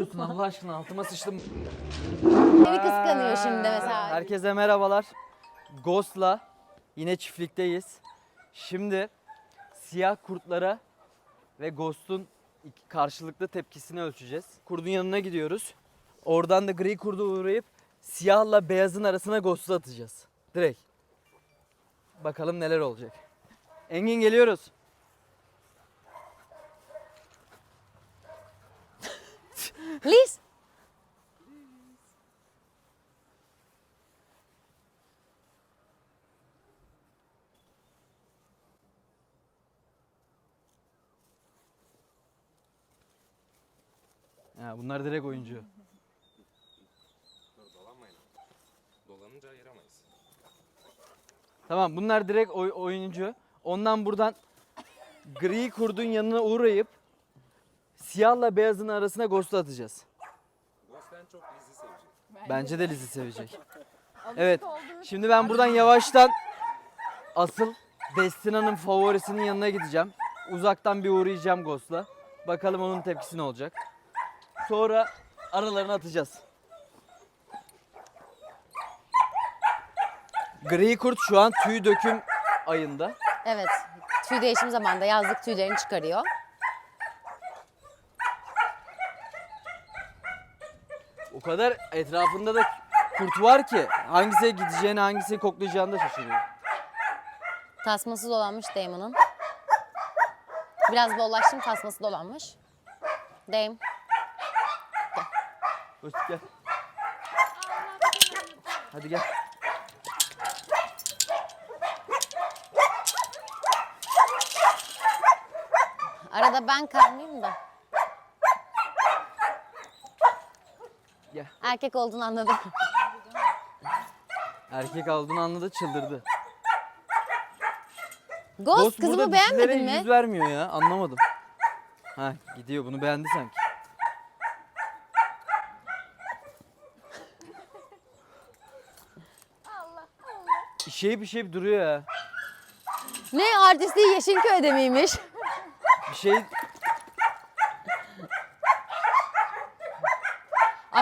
yapıyorsun Allah aşkına altıma sıçtım. Seni kıskanıyor şimdi mesela. Herkese merhabalar. Ghost'la yine çiftlikteyiz. Şimdi siyah kurtlara ve Ghost'un iki- karşılıklı tepkisini ölçeceğiz. Kurdun yanına gidiyoruz. Oradan da gri kurdu uğrayıp siyahla beyazın arasına Ghost'u atacağız. Direkt. Bakalım neler olacak. Engin geliyoruz. Liz. Ha, bunlar direkt oyuncu. Dur dolanmayın. Dolanınca ayıramayız. Tamam bunlar direkt oy- oyuncu. Ondan buradan gri kurdun yanına uğrayıp siyahla beyazın arasına Ghost'u atacağız. Ghost en çok Liz'i sevecek. Bence de Liz'i sevecek. Evet. Şimdi ben buradan yavaştan asıl Destina'nın favorisinin yanına gideceğim. Uzaktan bir uğrayacağım Ghost'la. Bakalım onun tepkisi ne olacak. Sonra aralarını atacağız. Gri kurt şu an tüy döküm ayında. Evet. Tüy değişim zamanında yazlık tüylerini çıkarıyor. Kadar etrafında da kurt var ki hangisine gideceğini hangisini koklayacağını da şaşırıyor. Tasması dolanmış Damon'un. Biraz bollaştım tasması dolanmış. Dame. Koş gel. Hadi gel. Arada ben kalmayayım da. Gel. Erkek olduğunu anladım. Erkek aldığını anladı çıldırdı. Ghost, Ghost kızımı burada beğenmedin dişilere mi? yüz vermiyor ya anlamadım. Ha gidiyor bunu beğendi sanki. Şey bir şey duruyor ya. Ne artistliği Yeşilköy'de miymiş? Bir şey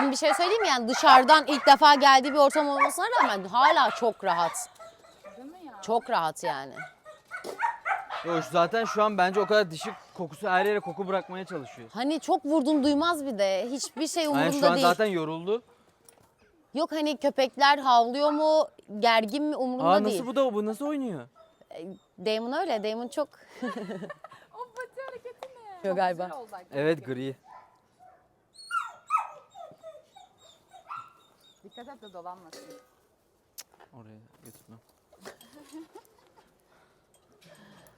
Ama bir şey söyleyeyim mi? yani dışarıdan ilk defa geldiği bir ortam olmasına rağmen hala çok rahat. Çok rahat yani. Yok zaten şu an bence o kadar dişi kokusu her yere koku bırakmaya çalışıyor. Hani çok vurdum duymaz bir de. Hiçbir şey Yani umurumda şu an değil. zaten yoruldu. Yok hani köpekler havlıyor mu, gergin mi umurumda Aa değil. nasıl bu da bu nasıl oynuyor? Damon öyle. Damon çok... O pati hareketi ne? Yok galiba. Güzel oldu hakikaten. Evet gri. Dikkat et de dolanmasın. Oraya götürmem.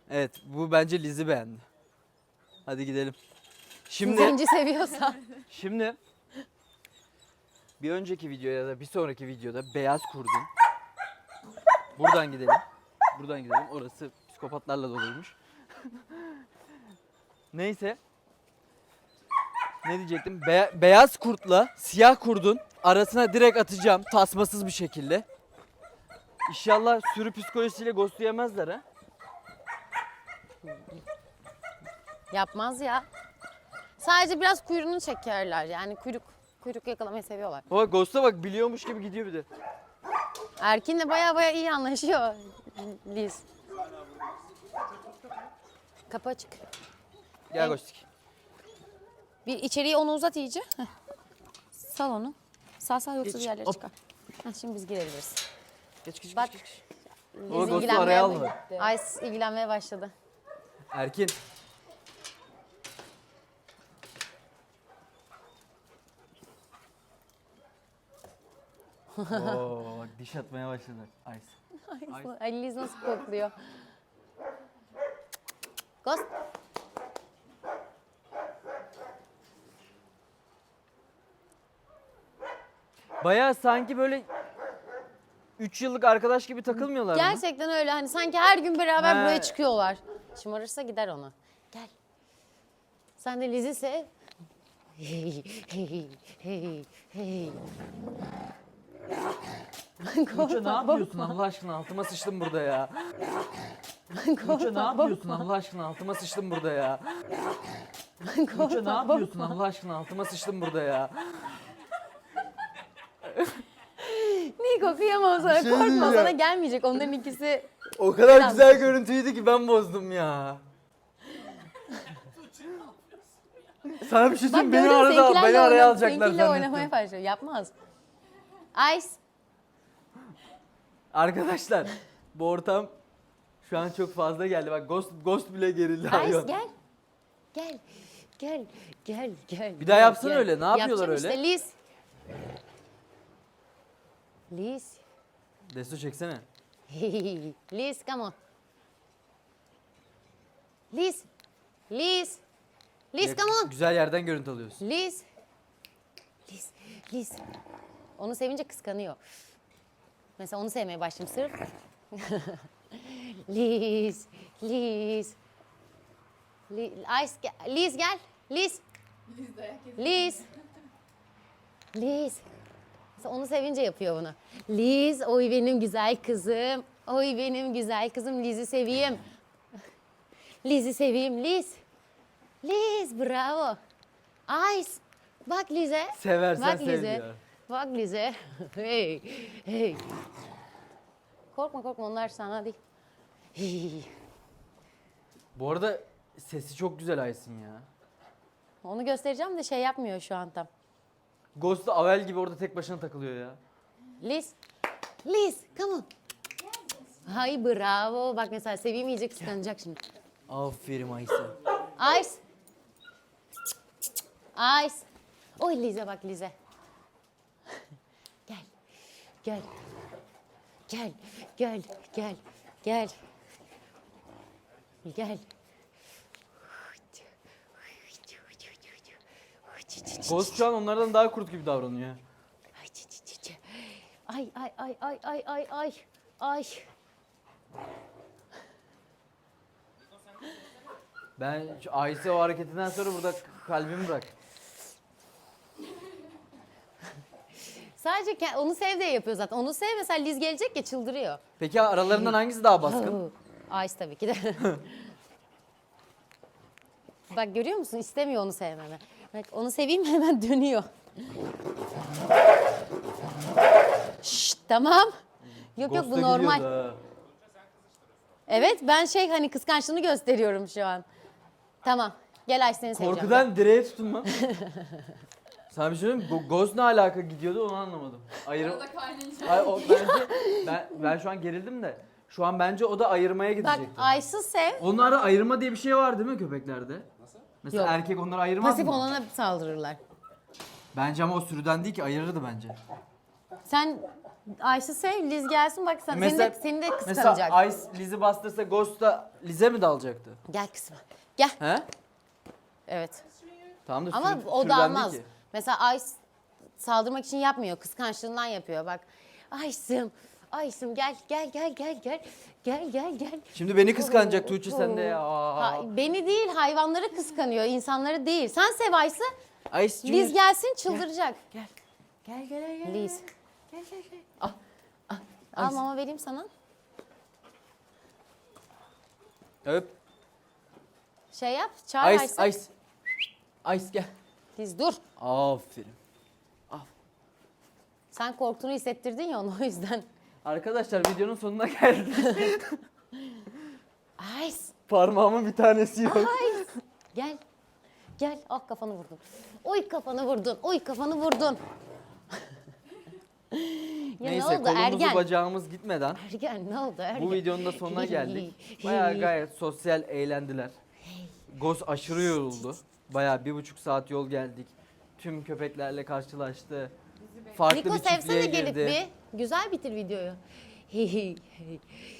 evet bu bence Liz'i beğendi. Hadi gidelim. Şimdi Zenci seviyorsa. şimdi bir önceki videoya ya da bir sonraki videoda beyaz kurdun. Buradan gidelim. Buradan gidelim. Orası psikopatlarla doluymuş. Neyse. Ne diyecektim? Be- beyaz kurtla siyah kurdun arasına direkt atacağım tasmasız bir şekilde. İnşallah sürü psikolojisiyle ghostlayamazlar ha. Yapmaz ya. Sadece biraz kuyruğunu çekerler. Yani kuyruk kuyruk yakalamayı seviyorlar. Baba ghost'a bak biliyormuş gibi gidiyor bir de. Erkin'le baya baya iyi anlaşıyor Liz. Kapı açık. Gel ghostik. Bir içeriye onu uzat iyice. Heh. Sal onu. Sağ sağ yoksa Geç, diğerleri hop. çıkar. Heh, şimdi biz girebiliriz. Geç geç Bak. geç. geç. İlgilenmeye- araya alma. Ay ilgilenmeye başladı. Erkin. Oo, bak diş atmaya başladı. Ice. Ay. Ay Liz nasıl kokluyor. Ghost. Bayağı sanki böyle 3 yıllık arkadaş gibi takılmıyorlar mı? Gerçekten öyle hani sanki her gün beraber He. buraya çıkıyorlar. Şımarırsa gider ona. Gel. Sen de Liz'i sev. Hey, hey, hey, hey. Tuğçe ne yapıyorsun Allah aşkına altıma sıçtım burada ya. Tuğçe ne yapıyorsun Allah aşkına altıma sıçtım burada ya. Tuğçe ne yapıyorsun Allah aşkına altıma sıçtım burada ya. Niko kıyamam sana şey korkma diyeceğim. sana gelmeyecek onların ikisi. O kadar Biraz güzel görüntüydü ki ben bozdum ya. Sana bir şey Bak söyleyeyim beni gördün arada seninkilerle beni araya oyna- alacaklar seninkiyle oynamaya zannettim. başlıyor. Yapmaz. Ice. Arkadaşlar bu ortam şu an çok fazla geldi. Bak Ghost Ghost bile gerildi. Ice hayvan. gel. Gel. Gel. Gel. Gel. Bir daha gel, yapsana gel. öyle. Ne yapıyorlar Yapacağım öyle? işte Liz. Liz. Desto çeksene. Liz, come on. Liz. Liz. Liz, Ya, come on. Güzel yerden görüntü alıyorsun. Liz. Liz. Liz. Onu sevince kıskanıyor. Mesela onu sevmeye başladım sırf. Liz. Liz. Li- Ice, gel- Liz gel. Liz. Liz. Liz. Onu sevince yapıyor bunu. Liz, oy benim güzel kızım. Oy benim güzel kızım. Liz'i seveyim. Liz'i seveyim. Liz. Liz, bravo. Ice. Bak Liz'e. Seversen Bak sev Liz'e. diyor. Bak Liz'e. hey, hey. Korkma korkma onlar sana değil. Hey. Bu arada sesi çok güzel Aysin ya. Onu göstereceğim de şey yapmıyor şu an tam. Ghost da Avel gibi orada tek başına takılıyor ya. Liz. Liz, come on. Hay bravo. Bak mesela seveyim iyice kıskanacak şimdi. Aferin Aysin. Ice. Ice. Oy Liz'e bak Liz'e. Gel. Gel. Gel. Gel. Gel. Gel. Gel. Ghost şu an onlardan daha kurt gibi davranıyor. Ay çi çi çi çi. Ay ay ay ay ay ay ay. Ay. Ben şu Ayse o hareketinden sonra burada kalbimi bırak. Sadece ke- onu sev diye yapıyor zaten. Onu sev mesela Liz gelecek ya çıldırıyor. Peki aralarından hangisi daha baskın? Ice tabii ki de. Bak görüyor musun? İstemiyor onu sevmemi. Bak onu seveyim hemen dönüyor. Şşt tamam. Yok yok bu Ghost'a normal. gidiyordu ha. Evet ben şey hani kıskançlığını gösteriyorum şu an. Tamam. Gel Ice seni seveceğim. Korkudan direğe tutunma. Sana bir şey söyleyeyim mi? Go- Ghost ne alaka gidiyordu onu anlamadım. Ayır... Arada. Ay, o, bence, ben, ben şu an gerildim de. Şu an bence o da ayırmaya Bak gidecekti. Sev. Onlarda ayırma diye bir şey var değil mi köpeklerde? Nasıl? Mesela Yok. erkek onları ayırmaz Pasif mı? olana saldırırlar. Bence ama o sürüden değil ki ayırırdı bence. Sen Ayşe sev, Liz gelsin bak sen, Mesela- seni, de, seni de kıskanacak. Mesela Ice Liz'i bastırsa Ghost da Liz'e mi dalacaktı? Gel kızım. Gel. He? Evet. Tamam da Ama sürü- o sürüden da değil almaz. ki. Mesela Ayşe saldırmak için yapmıyor. Kıskançlığından yapıyor. Bak. Ayşem, Ayşem gel gel gel gel gel. Gel gel gel. Şimdi beni kıskanacak Tuğçe sen de ya. Ha, beni değil hayvanları kıskanıyor. insanları değil. Sen sev. Ice Junior. Liz gelsin çıldıracak. Gel gel gel. Liz. Gel gel gel. Al Ayşe. mama vereyim sana. Öp. Şey yap. Çağır Ice. Ice. Ice gel. Liz dur. Aferin. Sen korktuğunu hissettirdin ya onu o yüzden. Arkadaşlar videonun sonuna geldik. Ice. Parmağımın bir tanesi yok. Gel. Gel. Ah kafanı vurdun. Oy kafanı vurdun. Oy kafanı vurdun. ya Neyse ne oldu kolumuzu ergen? bacağımız gitmeden Ergen ne oldu ergen? bu videonun da sonuna geldik. Bayağı gayet sosyal eğlendiler. Ghost aşırı yoruldu. Bayağı bir buçuk saat yol geldik. Tüm köpeklerle karşılaştı. Farklı Niko bir çiftliğe sevsene girdi. gelip bir. Güzel bitir videoyu. Hey hey hey.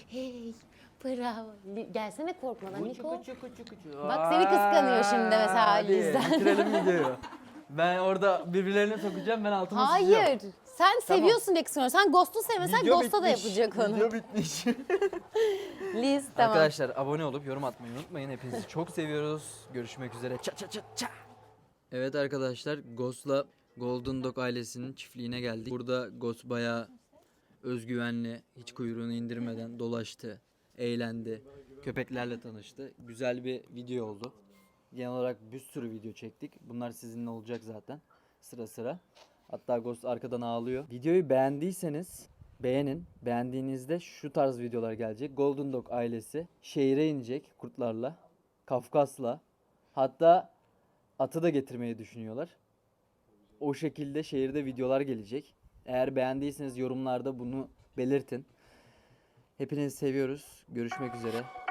Hey. Bravo. Li- Gelsene korkmadan Niko. Bak seni kıskanıyor şimdi mesela Hadi, Liz'den. Bitirelim videoyu. Ben orada birbirlerine sokacağım ben altıma. Hayır. Sen seviyorsun diye kıskanıyor. Sen Ghost'u sevmesen Video Ghost'a da bitmiş, yapacak onu. Video bitmiş. Liz tamam. Arkadaşlar abone olup yorum atmayı unutmayın. Hepinizi çok seviyoruz. Görüşmek üzere. Ça ça ça ça. Evet arkadaşlar Ghost'la Golden Dog ailesinin çiftliğine geldik. Burada Ghost bayağı özgüvenli, hiç kuyruğunu indirmeden dolaştı, eğlendi, köpeklerle tanıştı. Güzel bir video oldu. Genel olarak bir sürü video çektik. Bunlar sizinle olacak zaten sıra sıra. Hatta Ghost arkadan ağlıyor. Videoyu beğendiyseniz beğenin. Beğendiğinizde şu tarz videolar gelecek. Golden Dog ailesi şehire inecek kurtlarla. Kafkas'la. Hatta atı da getirmeyi düşünüyorlar. O şekilde şehirde videolar gelecek. Eğer beğendiyseniz yorumlarda bunu belirtin. Hepinizi seviyoruz. Görüşmek üzere.